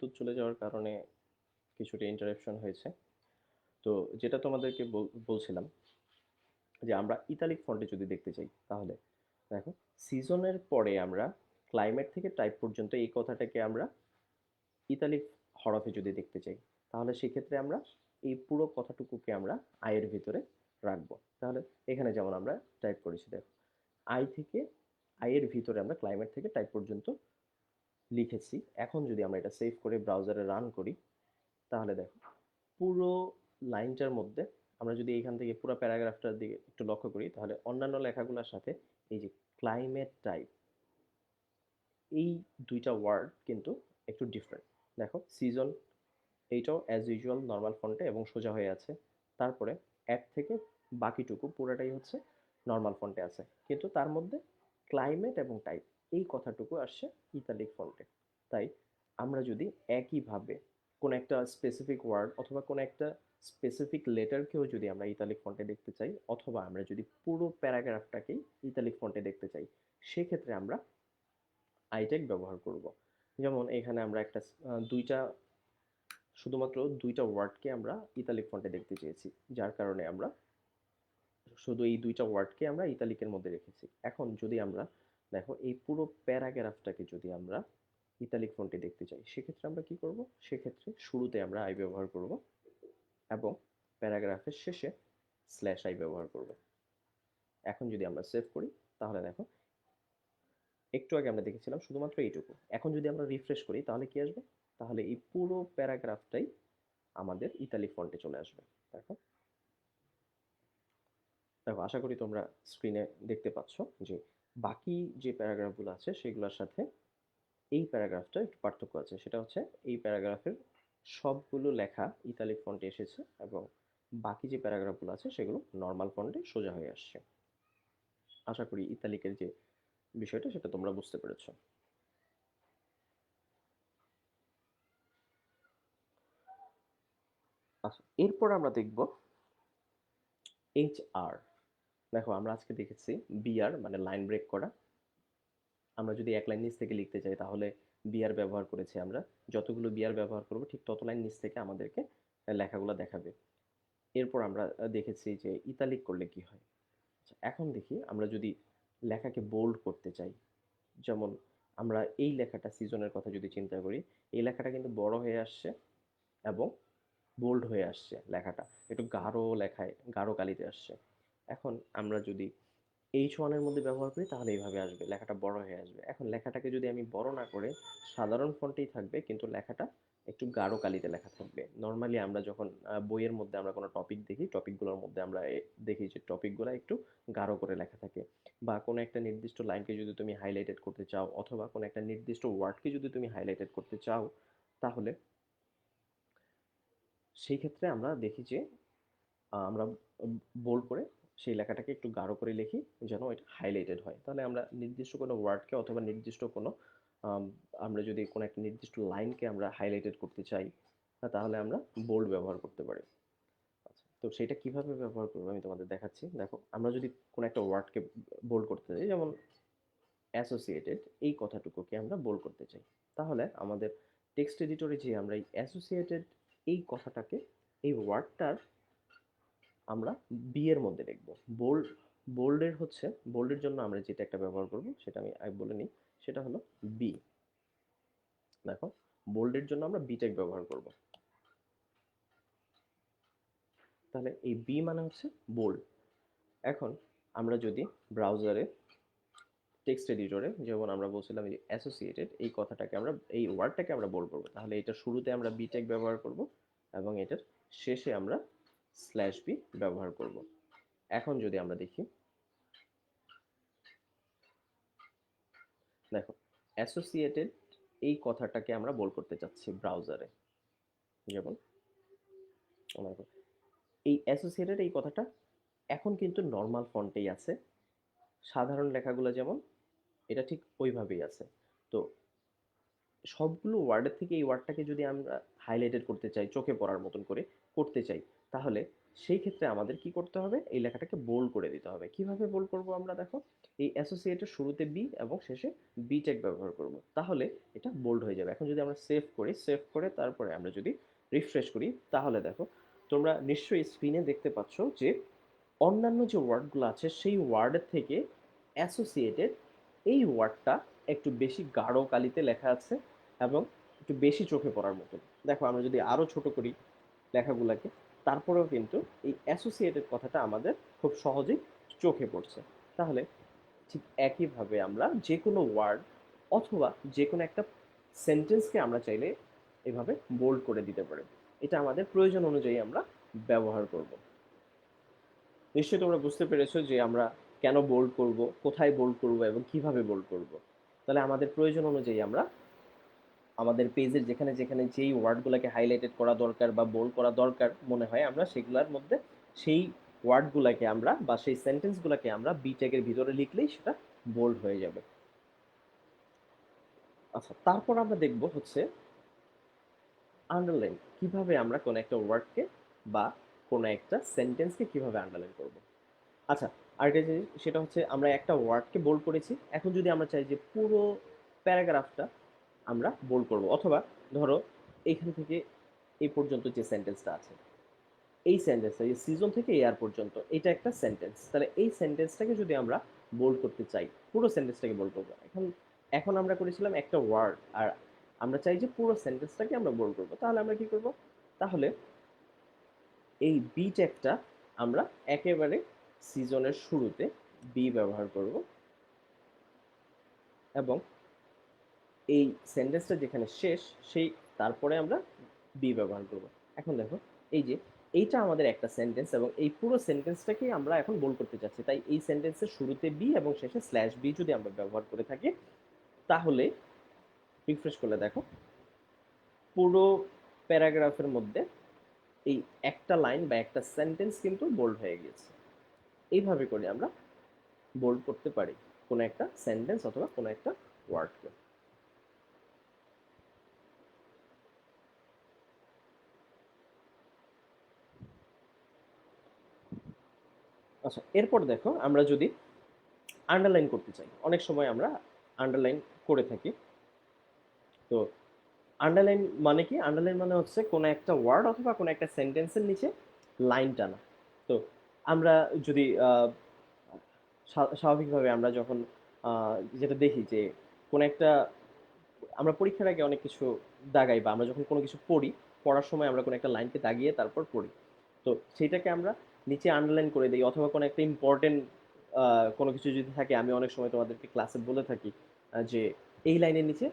বিদ্যুৎ চলে যাওয়ার কারণে কিছুটা ইন্টারাপশন হয়েছে। তো যেটা তোমাদেরকে বলছিলাম যে আমরা ইতালিক ফন্টে যদি দেখতে চাই, তাহলে দেখো সিজনের পরে আমরা ক্লাইমেট থেকে টাইপ পর্যন্ত এই কথাটাকে আমরা ইতালিক হরফে যদি দেখতে চাই, তাহলে সেক্ষেত্রে আমরা এই পুরো কথাটুকুকে আমরা আয়ের ভিতরে রাখব। তাহলে এখানে যেমন আমরা টাইপ করেছি, দেখো আই থেকে আয়ের ভিতরে আমরা ক্লাইমেট থেকে টাইপ পর্যন্ত লিখেছি। এখন যদি আমরা এটা সেভ করে ব্রাউজারে রান করি, তাহলে দেখো, পুরো লাইনটার মধ্যে আমরা যদি এখান থেকে পুরো প্যারাগ্রাফটার দিকে একটু লক্ষ্য করি, তাহলে অন্যান্য লেখাগুলোর সাথে এই যে ক্লাইমেট টাইপ এই দুইটা ওয়ার্ড কিন্তু একটু ডিফারেন্ট দেখো সিজন এইটাও অ্যাজ ইউজুয়াল নর্মাল ফন্টে এবং সোজা হয়ে আছে। তারপরে অ্যাড থেকে বাকিটুকু পুরোটাই হচ্ছে নর্মাল ফন্টে আছে। কিন্তু তার মধ্যে ক্লাইমেট এবং টাইপ এই কথাটুকু আসছে ইতালিক ফন্টে তাই আমরা যদি একইভাবে কোনো একটা স্পেসিফিক ওয়ার্ড অথবা কোনো একটা স্পেসিফিক লেটারকেও যদি আমরা ইতালিক ফন্টে দেখতে চাই, অথবা আমরা যদি পুরো প্যারাগ্রাফটাকেই ইতালিক ফন্টে দেখতে চাই, সেক্ষেত্রে আমরা আইটেক ব্যবহার করব। যেমন এখানে আমরা একটা দুইটা, শুধুমাত্র দুইটা ওয়ার্ডকে আমরা ইতালিক ফন্টে দেখতে চেয়েছি, যার কারণে আমরা শুধু এই দুইটা ওয়ার্ডকে আমরা ইতালিকের মধ্যে রেখেছি। এখন যদি আমরা দেখো, এই পুরো প্যারাগ্রাফটাকে যদি আমরা ইতালিক ফন্টে দেখতে চাই, সেক্ষেত্রে আমরা কি করব? সেক্ষেত্রে শুরুতে আমরা আই ব্যবহার করব এবং প্যারাগ্রাফের শেষে স্ল্যাশ আই ব্যবহার করব। এখন যদি আমরা সেভ করি, তাহলে দেখো, একটু আগে আমরা দেখেছিলাম শুধুমাত্র এইটুকু। এখন যদি আমরা রিফ্রেশ করি, তাহলে কি আসবে? তাহলে এই পুরো প্যারাগ্রাফটাই আমাদের ইতালিক ফন্টে চলে আসবে। দেখো দেখো, আশা করি তোমরা স্ক্রিনে দেখতে পাচ্ছ যে বাকি যে প্যারাগ্রাফগুলো আছে সেগুলোর সাথে এই প্যারাগ্রাফটা একটু পার্থক্য আছে। সেটা হচ্ছে এই প্যারাগ্রাফের সবগুলো লেখা ইতালিক ফন্টে এসেছে এবং বাকি যে প্যারাগ্রাফগুলো আছে সেগুলো নর্মাল ফন্টে সোজা হয়ে আসছে। আশা করি ইতালিকের যে বিষয়টা সেটা তোমরা বুঝতে পেরেছ। আচ্ছা এরপর আমরা দেখব এইচ আর দেখো আমরা আজকে দেখেছি বিআর মানে লাইন ব্রেক করা। আমরা যদি এক লাইন নিচ থেকে লিখতে চাই তাহলে বিআর ব্যবহার করেছি আমরা। যতগুলো বিআর ব্যবহার করব ঠিক তত লাইন নিচ থেকে আমাদেরকে লেখাগুলো দেখাবে। এরপর আমরা দেখেছি যে ইতালিক করলে কি হয়? আচ্ছা, এখন দেখি আমরা যদি লেখাকে বোল্ড করতে চাই। যেমন আমরা এই লেখাটা সিজনের কথা যদি চিন্তা করি এই লেখাটা কিন্তু বড় হয়ে আসছে এবং বোল্ড হয়ে আসছে লেখাটা। একটু গাঢ় লেখায় গাঢ় কালিতে আসছে। এখন আমরা যদি এইচ ওয়ানের মধ্যে ব্যবহার করি, তাহলে এইভাবে আসবে, লেখাটা বড় হয়ে আসবে। এখন লেখাটাকে যদি আমি বড় না করে, সাধারণ ফন্টেই থাকবে, কিন্তু লেখাটা একটু গাঢ় কালিতে লেখা থাকবে। নর্মালি আমরা যখন বইয়ের মধ্যে আমরা কোনো টপিক দেখি টপিকগুলোর মধ্যে আমরা দেখি যে টপিকগুলো একটু গাঢ় করে লেখা থাকে। বা কোনো একটা নির্দিষ্ট লাইনকে যদি তুমি হাইলাইটেড করতে চাও, অথবা কোনো একটা নির্দিষ্ট ওয়ার্ডকে যদি তুমি হাইলাইটেড করতে চাও, তাহলে সেই ক্ষেত্রে আমরা দেখি যে আমরা বোল্ড করে সেই লেখাটাকে একটু গাঢ় করে লিখি, যেন এটা হাইলাইটেড হয়। তাহলে আমরা নির্দিষ্ট কোনো ওয়ার্ডকে অথবা নির্দিষ্ট কোনো আমরা যদি কোনো একটা নির্দিষ্ট লাইনকে আমরা হাইলাইটেড করতে চাই তাহলে আমরা বোল্ড ব্যবহার করতে পারি। আচ্ছা তো সেটা কীভাবে ব্যবহার করব আমি তোমাদের দেখাচ্ছি। দেখো, আমরা যদি কোনো একটা ওয়ার্ডকে বোল্ড করতে চাই, যেমন অ্যাসোসিয়েটেড এই কথাটুকুকে আমরা বোল্ড করতে চাই। তাহলে আমাদের টেক্সট এডিটরে যে আমরা এই অ্যাসোসিয়েটেড এই কথাটাকে, এই ওয়ার্ডটার আমরা বি এর মধ্যে লিখব বোল্ড বোল্ডের হচ্ছে বোল্ডের জন্য আমরা যেটা একটা ব্যবহার করব, সেটা আমি বলে নিই, সেটা হলো বি দেখো বোল্ডের জন্য আমরা বি ট্যাগ ব্যবহার করব। তাহলে এই বি মানে হচ্ছে বোল্ড এখন আমরা যদি ব্রাউজারে টেক্সট এডিটরে যেমন আমরা বলছিলাম এই অ্যাসোসিয়েটেড এই কথাটাকে আমরা, এই ওয়ার্ডটাকে আমরা বোল্ড করব। তাহলে এটা শুরুতে আমরা বি ট্যাগ ব্যবহার করব, এবং এটার শেষে আমরা স্ল্যাশ বি ব্যবহার করব। এখন যদি আমরা দেখি, দেখো অ্যাসোসিয়েটেড এই কথাটাকে আমরা বল করতে চাচ্ছি ব্রাউজারে যেমন এই অ্যাসোসিয়েটেড এই কথাটা এখন কিন্তু নর্মাল ফন্টেই আছে। সাধারণ লেখাগুলো যেমন, এটা ঠিক ওইভাবেই আছে। তো সবগুলো ওয়ার্ডের থেকে এই ওয়ার্ডটাকে যদি আমরা হাইলাইটেড করতে চাই, চোখে পড়ার মতন করে করতে চাই তাহলে সেই ক্ষেত্রে আমাদের কি করতে হবে? এই লেখাটাকে বোল্ড করে দিতে হবে। কীভাবে বোল্ড করব আমরা দেখো? এই অ্যাসোসিয়েটের শুরুতে বি এবং শেষে বি টেক ব্যবহার করব। তাহলে এটা বোল্ড হয়ে যাবে। এখন যদি আমরা সেভ করি সেভ করে তারপরে আমরা যদি রিফ্রেশ করি, তাহলে দেখো, তোমরা নিশ্চয়ই স্ক্রিনে দেখতে পাচ্ছ যে অন্যান্য যে ওয়ার্ডগুলো আছে, সেই ওয়ার্ডের থেকে অ্যাসোসিয়েটেড এই ওয়ার্ডটা একটু বেশি গাঢ় কালিতে লেখা আছে এবং একটু বেশি চোখে পড়ার মতো দেখো, আমরা যদি আরও ছোট করি লেখাগুলোকে তারপরেও কিন্তু এই অ্যাসোসিয়েটেড কথাটা আমাদের খুব সহজেই চোখে পড়ছে। তাহলে ঠিক একইভাবে আমরা যে কোনো ওয়ার্ড অথবা যে কোনো একটা সেন্টেন্সকে আমরা চাইলে এভাবে বোল্ড করে দিতে পারি। এটা আমাদের প্রয়োজন অনুযায়ী আমরা ব্যবহার করব। নিশ্চয়ই তোমরা বুঝতে পেরেছ যে আমরা কেন বোল্ড করব, কোথায় বোল্ড করব এবং কীভাবে বোল্ড করব। তাহলে আমাদের প্রয়োজন অনুযায়ী আমরা আমাদের পেজের যেখানে যেখানে যেই ওয়ার্ডগুলোকে হাইলাইটেড করা দরকার বা বোল্ড করা দরকার মনে হয়, আমরা সেগুলোর মধ্যে সেই ওয়ার্ডগুলোকে আমরা বা সেই সেন্টেন্সগুলোকে আমরা বি ট্যাগের ভিতরে লিখলেই সেটা বোল্ড হয়ে যাবে। আচ্ছা তারপর আমরা দেখব হচ্ছে আন্ডারলাইন কীভাবে আমরা কোনো একটা ওয়ার্ডকে বা কোনো একটা সেন্টেন্সকে কীভাবে আন্ডারলাইন করব। আচ্ছা আরেকটা জিনিস, সেটা হচ্ছে আমরা একটা ওয়ার্ডকে বোল্ড করেছি। এখন যদি আমরা চাই যে পুরো প্যারাগ্রাফটা আমরা বোল্ড করব। অথবা ধরো এইখান থেকে এই পর্যন্ত যে সেন্টেন্সটা আছে, এই সেন্টেন্সটা এই সিজন থেকে এয়ার পর্যন্ত, এটা একটা সেন্টেন্স তাহলে এই সেন্টেন্সটাকে যদি আমরা বোল্ড করতে চাই, পুরো সেন্টেন্সটাকে বোল্ড করব। এখন এখন আমরা করেছিলাম একটা ওয়ার্ড আর আমরা চাই যে পুরো সেন্টেন্সটাকে আমরা বোল্ড করব। তাহলে আমরা কি করব? তাহলে এই বি ট্যাগটা আমরা একেবারে সিজনের শুরুতে বি ব্যবহার করব এবং এই সেন্টেন্সটা যেখানে শেষ, সেই তারপরে আমরা বি ব্যবহার করব। এখন দেখো, এই যে, এইটা আমাদের একটা সেন্টেন্স এবং এই পুরো সেন্টেন্সটাকে আমরা এখন বোল্ড করতে চাচ্ছি। তাই এই সেন্টেন্সের শুরুতে বি এবং শেষে স্ল্যাশ বি যদি আমরা ব্যবহার করে থাকি, তাহলে রিফ্রেশ করলে দেখো, পুরো প্যারাগ্রাফের মধ্যে এই একটা লাইন বা একটা সেন্টেন্স কিন্তু বোল্ড হয়ে গিয়েছে। এইভাবে করে আমরা বোল্ড করতে পারি। কোনো একটা সেন্টেন্স অথবা কোনো একটা ওয়ার্ডকে আচ্ছা এরপর দেখো আমরা যদি আন্ডারলাইন করতে চাই, অনেক সময় আমরা আন্ডারলাইন করে থাকি। তো আন্ডারলাইন মানে কি? আন্ডারলাইন মানে হচ্ছে কোনো একটা ওয়ার্ড অথবা কোনো একটা সেন্টেন্সের নিচে লাইন টানা। তো আমরা যদি স্বাভাবিকভাবে আমরা যখন যেটা দেখি যে কোনো একটা, আমরা পরীক্ষার আগে অনেক কিছু দাগাই বা আমরা যখন কোনো কিছু পড়ি, পড়ার সময় আমরা কোনো একটা লাইনকে দাগিয়ে তারপর পড়ি। তো সেইটাকে আমরা নিচে আন্ডারলাইন করে দিই অথবা কোনো একটা ইম্পর্টেন্ট কোনো কিছু যদি থাকে, আমি অনেক সময় তোমাদেরকে ক্লাসে বলে থাকি যে এই লাইনের নিচে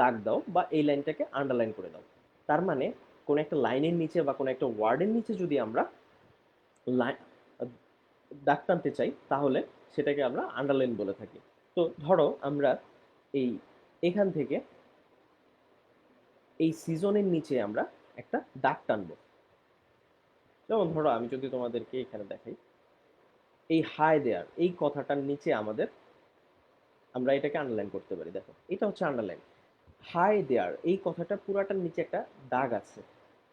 দাগ দাও বা এই লাইনটাকে আন্ডারলাইন করে দাও। তার মানে কোনো একটা লাইনের নিচে বা কোনো একটা ওয়ার্ডের নিচে যদি আমরা লাইন দাগ টানতে চাই, তাহলে সেটাকে আমরা আন্ডারলাইন বলে থাকি। তো ধরো আমরা এই, এখান থেকে এই সিজনের নিচে আমরা একটা দাগ টানবো। যেমন ধরো আমি যদি তোমাদেরকে এখানে দেখাই, এই হাই দেয়ার এই কথাটার নিচে আমাদের আমরা এটাকে আন্ডারলাইন করতে পারি, দেখো। এটা হচ্ছে আন্ডারলাইন হাই দেয়ার এই কথাটার পুরাটার নিচে একটা দাগ আছে।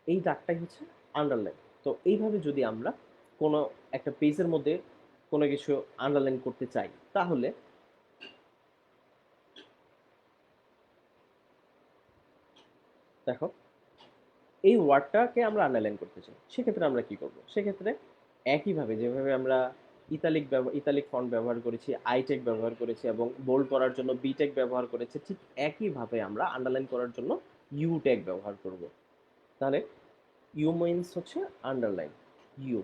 এই দাগটাই হচ্ছে আন্ডারলাইন তো এইভাবে যদি আমরা কোনো একটা পেজের মধ্যে কোনো কিছু আন্ডারলাইন করতে চাই, তাহলে দেখো এই ওয়ার্ডটাকে আমরা আন্ডারলাইন করতে চাই। সেক্ষেত্রে আমরা কি করব? সেক্ষেত্রে একইভাবে যেভাবে আমরা ইতালিক ব্যবহার ইতালিক ফন্ট ব্যবহার করেছি আইটেক ব্যবহার করেছি এবং বোল্ড করার জন্য বিটেক ব্যবহার করেছি, ঠিক একইভাবে আমরা আন্ডারলাইন করার জন্য ইউ টেক ব্যবহার করব। তাহলে ইউ মিনস হচ্ছে আন্ডারলাইন ইউ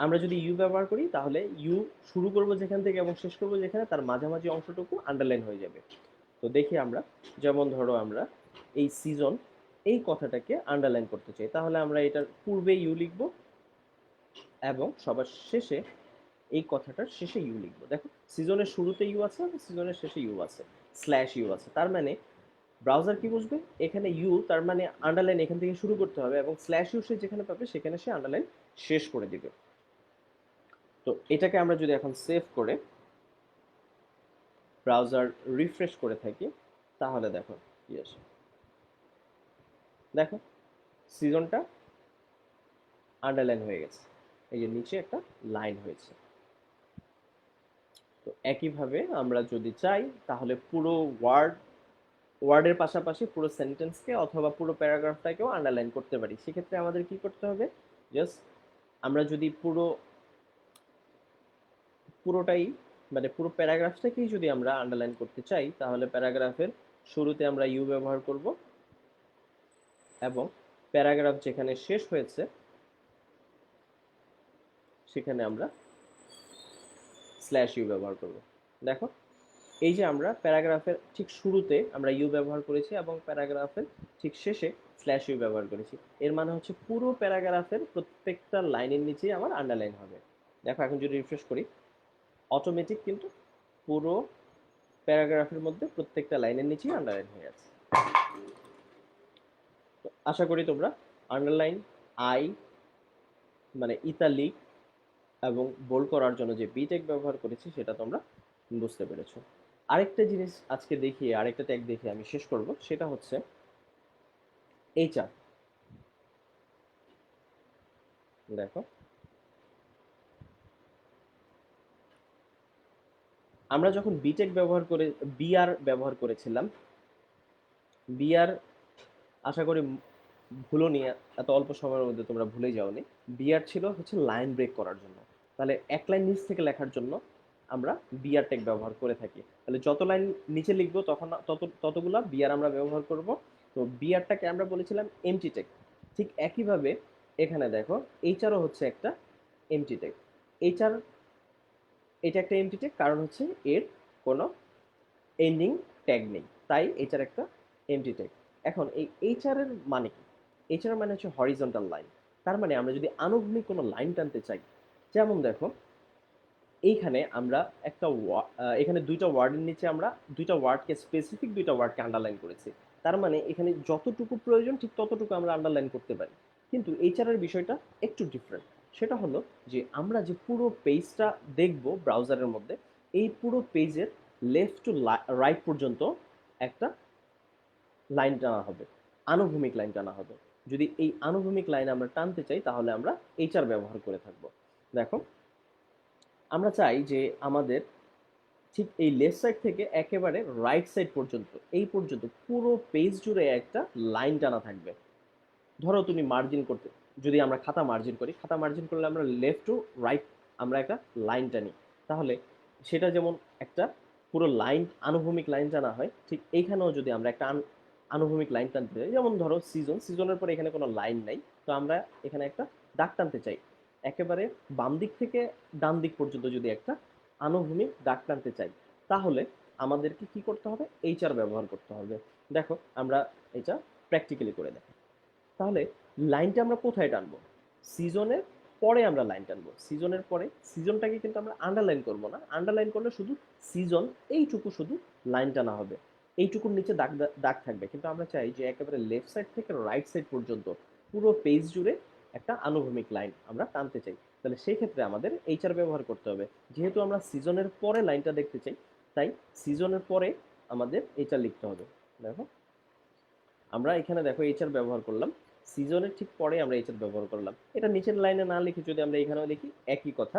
আমরা যদি ইউ ব্যবহার করি, তাহলে ইউ শুরু করব যেখান থেকে এবং শেষ করব যেখানে, তার মাঝামাঝি অংশটুকু আন্ডারলাইন হয়ে যাবে। তো দেখি আমরা, যেমন ধরো আমরা এই সিজন এই কথাটাকে আন্ডারলাইন করতে চাই। তাহলে আমরা এটার পূর্বে ইউ লিখব এবং সবার শেষে এই কথাটার শেষে ইউ লিখব। দেখো সিজনের শুরুতে ইউ আছে এবং সিজনের শেষে ইউ আছে স্ল্যাশ ইউ আছে। তার মানে ব্রাউজার কি বুঝবে? এখানে ইউ তার মানে আন্ডারলাইন এখান থেকে শুরু করতে হবে এবং স্ল্যাশ ইউ সে যেখানে পাবে সেখানে সে আন্ডারলাইন শেষ করে দিবে। তো এটাকে আমরা যদি এখন সেভ করে ব্রাউজার রিফ্রেশ করে থাকি, তাহলে দেখো কি আসে দেখো সিজনটা আন্ডারলাইন হয়ে গেছে। এই যে নিচে একটা লাইন হয়েছে। তো একইভাবে আমরা যদি চাই, তাহলে পুরো ওয়ার্ড ওয়ার্ডের পাশাপাশি পুরো সেন্টেন্সকে অথবা পুরো প্যারাগ্রাফটাকেও আন্ডারলাইন করতে পারি। সেক্ষেত্রে আমাদের কি করতে হবে? জাস্ট আমরা যদি পুরো, পুরোটাই মানে পুরো প্যারাগ্রাফটাকেই যদি আমরা আন্ডারলাইন করতে চাই, তাহলে প্যারাগ্রাফের শুরুতে আমরা ইউ ব্যবহার করব। এবং প্যারাগ্রাফ যেখানে শেষ হয়েছে, সেখানে আমরা স্ল্যাশ ইউ ব্যবহার করব। দেখো, এই যে আমরা প্যারাগ্রাফের ঠিক শুরুতে আমরা ইউ ব্যবহার করেছি এবং প্যারাগ্রাফের ঠিক শেষে স্ল্যাশ ইউ ব্যবহার করেছি। এর মানে হচ্ছে পুরো প্যারাগ্রাফের প্রত্যেকটা লাইনের নিচেই আমার আন্ডারলাইন হবে। দেখো, এখন যদি রিফ্রেশ করি, অটোমেটিক কিন্তু পুরো প্যারাগ্রাফের মধ্যে প্রত্যেকটা লাইনের নিচেই আন্ডারলাইন হয়ে আছে আশা করি তোমরা আন্ডারলাইন আই মানে ইতালিক এবং বোল্ড করার জন্য যে বিটেক ব্যবহার করেছি সেটা তোমরা বুঝতে পেরেছ। আরেকটা জিনিস আজকে দেখিয়ে, আরেকটা ট্যাগ দেখিয়ে আমি শেষ করব, সেটা হচ্ছে এইচআর দেখো। আমরা যখন বিটেক ব্যবহার করে বিআর ব্যবহার করেছিলাম বিআর আশা করি ভুলো নিয়ে এত অল্প সময়ের মধ্যে তোমরা ভুলে যাওনি। বিআর ছিল হচ্ছে লাইন ব্রেক করার জন্য। তাহলে এক লাইন নিচ থেকে লেখার জন্য আমরা বিআর টেক ব্যবহার করে থাকি। তাহলে যত লাইন নিচে লিখব তখন তত, ততগুলা বিআর আমরা ব্যবহার করব। তো বিআরটাকে আমরা বলেছিলাম এমটি টেক ঠিক একইভাবে এখানে দেখো এইচআরও হচ্ছে একটা এমটি টেক এইচআর এটা একটা এমটি টেক কারণ হচ্ছে এর কোনো এন্ডিং ট্যাগ নেই। তাই এইচআর একটা এমটি টেক এখন এই এইচআর মানে কি? এইচআর মানে হচ্ছে হরিজন্টাল লাইন তার মানে আমরা যদি আনুভূমিক কোনো লাইন টানতে চাই, যেমন দেখো, এইখানে আমরা একটা এখানে দুইটা ওয়ার্ডের নিচে আমরা দুইটা ওয়ার্ডকে স্পেসিফিক দুইটা ওয়ার্ডকে আন্ডারলাইন করেছি। তার মানে এখানে যতটুকু প্রয়োজন ঠিক ততটুকু আমরা আন্ডারলাইন করতে পারি। কিন্তু এইচআরের বিষয়টা একটু ডিফারেন্ট সেটা হলো যে আমরা যে পুরো পেজটা দেখব ব্রাউজারের মধ্যে, এই পুরো পেজের লেফট টু রাইট পর্যন্ত একটা লাইন টানা হবে, আনুভূমিক লাইন টানা হবে। যদি এই আনুভূমিক লাইন আমরা টানতে চাই, তাহলে আমরা এইচআর ব্যবহার করে থাকব। দেখো, আমরা চাই যে আমাদের ঠিক এই লেফট সাইড থেকে একেবারে রাইট সাইড পর্যন্ত, এই পর্যন্ত পুরো পেজ জুড়ে একটা লাইন টানা থাকবে। ধরো তুমি মার্জিন করতে, যদি আমরা খাতা মার্জিন করি, খাতা মার্জিন করলে আমরা লেফট টু রাইট আমরা একটা লাইন টানি। তাহলে সেটা যেমন একটা পুরো লাইন আনুভূমিক লাইন টানা হয়, ঠিক এইখানেও যদি আমরা একটা আনুভূমিক লাইন টানতে চাই। যেমন ধরো সিজন সিজনের পরে এখানে কোনো লাইন নাই। তো আমরা এখানে একটা দাগ টানতে চাই। একেবারে বাম দিক থেকে ডান দিক পর্যন্ত যদি একটা আনুভূমিক দাগ টানতে চাই, তাহলে আমাদেরকে কি করতে হবে? এইচআর ব্যবহার করতে হবে। দেখো, আমরা এটা প্র্যাকটিক্যালি করে দেখো। তাহলে লাইনটা আমরা কোথায় টানবো? সিজনের পরে আমরা লাইন টানবো। সিজনের পরে সিজনটাকে কিন্তু আমরা আন্ডারলাইন করব না। আন্ডারলাইন করলে শুধু সিজন এইটুকু শুধু লাইন টানা হবে। এইটুকুর নিচে দাগ দাগ থাকবে। কিন্তু আমরা চাই যে একেবারে লেফট সাইড থেকে রাইট সাইড পর্যন্ত পুরো পেজ জুড়ে একটা আনুভূমিক লাইন আমরা টানতে চাই। তাহলে সেই ক্ষেত্রে আমাদের এইচআর ব্যবহার করতে হবে। যেহেতু আমরা সিজনের পরে লাইনটা দেখতে চাই, তাই সিজনের পরে আমাদের এইচআর লিখতে হবে। দেখো, আমরা এখানে দেখো এইচআর ব্যবহার করলাম। সিজনের ঠিক পরে আমরা এইচআর ব্যবহার করলাম। এটা নিচের লাইনে না লিখে যদি আমরা এখানেও লিখি একই কথা।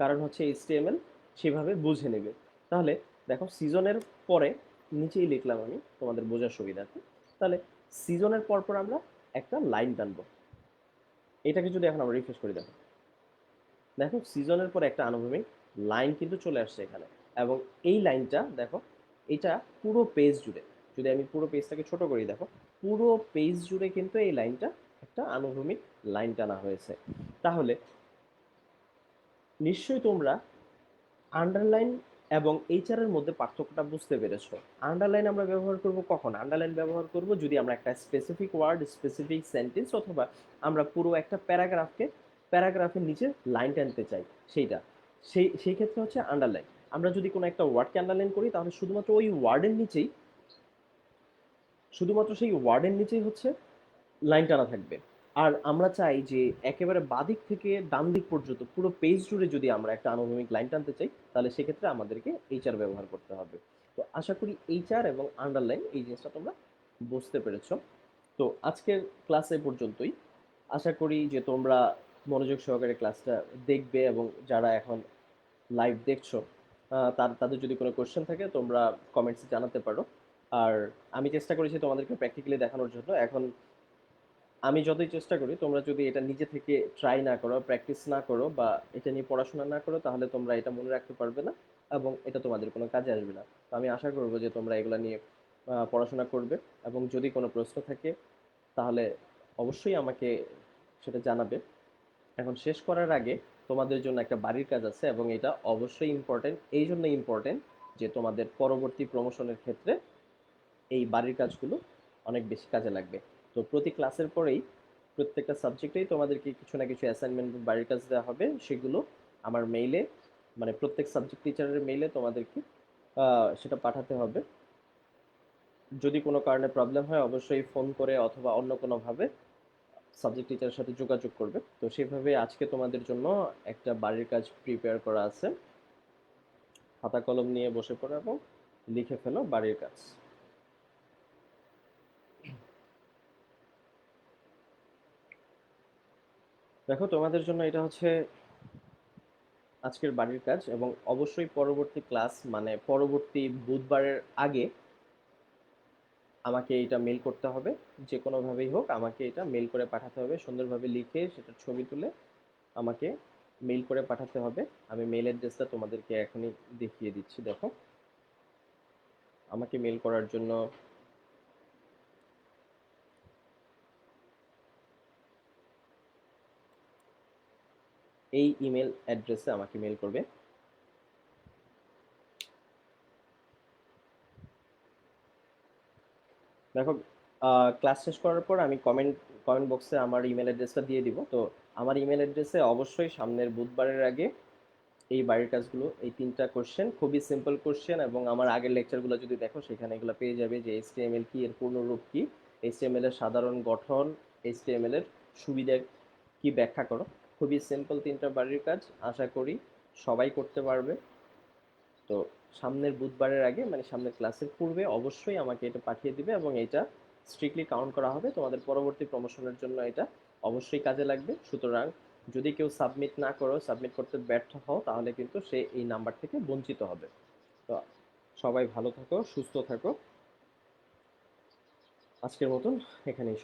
কারণ হচ্ছে এইচটিএমএল সেভাবে বুঝে নেবে। তাহলে দেখো সিজনের পরে নিচেই লিখলাম আমি তোমাদের বোঝার সুবিধার্থে। তাহলে সিজনের পর পর আমরা একটা লাইন টানবো। এটাকে যদি এখন আমরা রিফ্রেশ করি, দেখো। দেখো সিজনের পর একটা আনুভূমিক লাইন কিন্তু চলে আসছে এখানে। এবং এই লাইনটা দেখো, এটা পুরো পেজ জুড়ে। যদি আমি পুরো পেজটাকে ছোট করি, দেখো, পুরো পেজ জুড়ে কিন্তু এই লাইনটা একটা আনুভূমিক লাইন টানা হয়েছে। তাহলে নিশ্চয়ই তোমরা আন্ডারলাইন এবং এইচআর এর মধ্যে পার্থক্যটা বুঝতে পেরেছ। আন্ডারলাইন আমরা ব্যবহার করব কখন? আন্ডারলাইন ব্যবহার করব যদি আমরা একটা স্পেসিফিক ওয়ার্ড স্পেসিফিক সেন্টেন্স অথবা আমরা পুরো একটা প্যারাগ্রাফকে, প্যারাগ্রাফের নিচে লাইন টানতে চাই, সেইটা। সেই সেই ক্ষেত্রে হচ্ছে আন্ডারলাইন আমরা যদি কোনো একটা ওয়ার্ডকে আন্ডারলাইন করি, তাহলে শুধুমাত্র ওই ওয়ার্ডের নিচেই, শুধুমাত্র সেই ওয়ার্ডের নিচেই হচ্ছে লাইন টানা থাকবে। আর আমরা চাই যে একেবারে বাদিক থেকে ডান দিক পর্যন্ত, পুরো পেজ জুড়ে যদি আমরা একটা আনুভূমিক লাইন টানতে চাই, তাহলে সেক্ষেত্রে আমাদেরকে এইচআর ব্যবহার করতে হবে। তো আশা করি এইচআর এবং আন্ডারলাইন এই জিনিসটা তোমরা বুঝতে পেরেছ। তো আজকের ক্লাস পর্যন্তই। আশা করি যে তোমরা মনোযোগ সহকারে ক্লাসটা দেখবে এবং যারা এখন লাইভ দেখছ তার, তাদের যদি কোনো কোয়েশ্চেন থাকে, তোমরা কমেন্টসে জানাতে পারো। আর আমি চেষ্টা করেছি তোমাদেরকে প্র্যাকটিক্যালি দেখানোর জন্য। এখন আমি যতই চেষ্টা করি, তোমরা যদি এটা নিজে থেকে ট্রাই না করো প্র্যাকটিস না করো বা এটা নিয়ে পড়াশোনা না করো, তাহলে তোমরা এটা মনে রাখতে পারবে না এবং এটা তোমাদের কোনো কাজে আসবে না। তো আমি আশা করব যে তোমরা এগুলো নিয়ে পড়াশোনা করবে এবং যদি কোনো প্রশ্ন থাকে, তাহলে অবশ্যই আমাকে সেটা জানাবে। এখন শেষ করার আগে তোমাদের জন্য একটা বাড়ির কাজ আছে এবং এটা অবশ্যই ইম্পর্টেন্ট এই জন্য ইম্পর্টেন্ট যে তোমাদের পরবর্তী প্রমোশনের ক্ষেত্রে এই বাড়ির কাজগুলো অনেক বেশি কাজে লাগবে। তো প্রতি ক্লাসের পরেই প্রত্যেকটা সাবজেক্টেই তোমাদেরকে কিছু না কিছু অ্যাসাইনমেন্ট বাড়ির কাজ দেওয়া হবে। সেগুলো আমার মেইলে মানে প্রত্যেক সাবজেক্ট টিচারের মেইলে তোমাদেরকে সেটা পাঠাতে হবে। যদি কোনো কারণে প্রবলেম হয়, অবশ্যই ফোন করে অথবা অন্য কোনোভাবে সাবজেক্ট টিচারের সাথে যোগাযোগ করবে। তো সেভাবে আজকে তোমাদের জন্য একটা বাড়ির কাজ প্রিপেয়ার করা আছে। খাতা কলম নিয়ে বসে পড়ো এবং লিখে ফেলো বাড়ির কাজ। দেখো, তোমাদের জন্য এটা হচ্ছে আজকের বাড়ির কাজ এবং অবশ্যই পরবর্তী ক্লাস মানে পরবর্তী বুধবারের আগে আমাকে এটা মেল করতে হবে। যে কোনোভাবেই হোক আমাকে এটা মেল করে পাঠাতে হবে। সুন্দরভাবে লিখে সেটা ছবি তুলে আমাকে মেল করে পাঠাতে হবে। আমি মেল অ্যাড্রেসটা তোমাদেরকে এখনই দেখিয়ে দিচ্ছি, দেখো। আমাকে মেল করার জন্য এই ইমেল অ্যাড্রেসে আমাকে মেল করবে। দেখো ক্লাস শেষ করার পর আমি কমেন্ট কমেন্ট বক্সে আমার ইমেল অ্যাড্রেসটা দিয়ে দিব। তো আমার ইমেল অ্যাড্রেসে অবশ্যই সামনের বুধবারের আগে এই বাড়ির কাজগুলো, এই তিনটা কোশ্চেন খুবই সিম্পল কোশ্চেন এবং আমার আগের লেকচারগুলো যদি দেখো, সেখানে এগুলো পেয়ে যাবে যে এইচটিএমএল কি, এর পূর্ণরূপ কী এস কি এইচটিএমএল এর সাধারণ গঠন এইচটিএমএল এর সুবিধা কি ব্যাখ্যা করো। খুবই সিম্পল তিনটা বাড়ির কাজ, আশা করি সবাই করতে পারবে। তো সামনের বুধবারের আগে মানে সামনের ক্লাসের পূর্বে অবশ্যই আমাকে এটা পাঠিয়ে দিবে এবং এটা স্ট্রিক্টলি কাউন্ট করা হবে। তোমাদের পরবর্তী প্রমোশনের জন্য এটা অবশ্যই কাজে লাগবে। সুতরাং যদি কেউ সাবমিট না করো সাবমিট করতে ব্যর্থ হও, তাহলে কিন্তু সে এই নাম্বার থেকে বঞ্চিত হবে। তো সবাই ভালো থাকো, সুস্থ থাকো। আজকের মতন এখানেই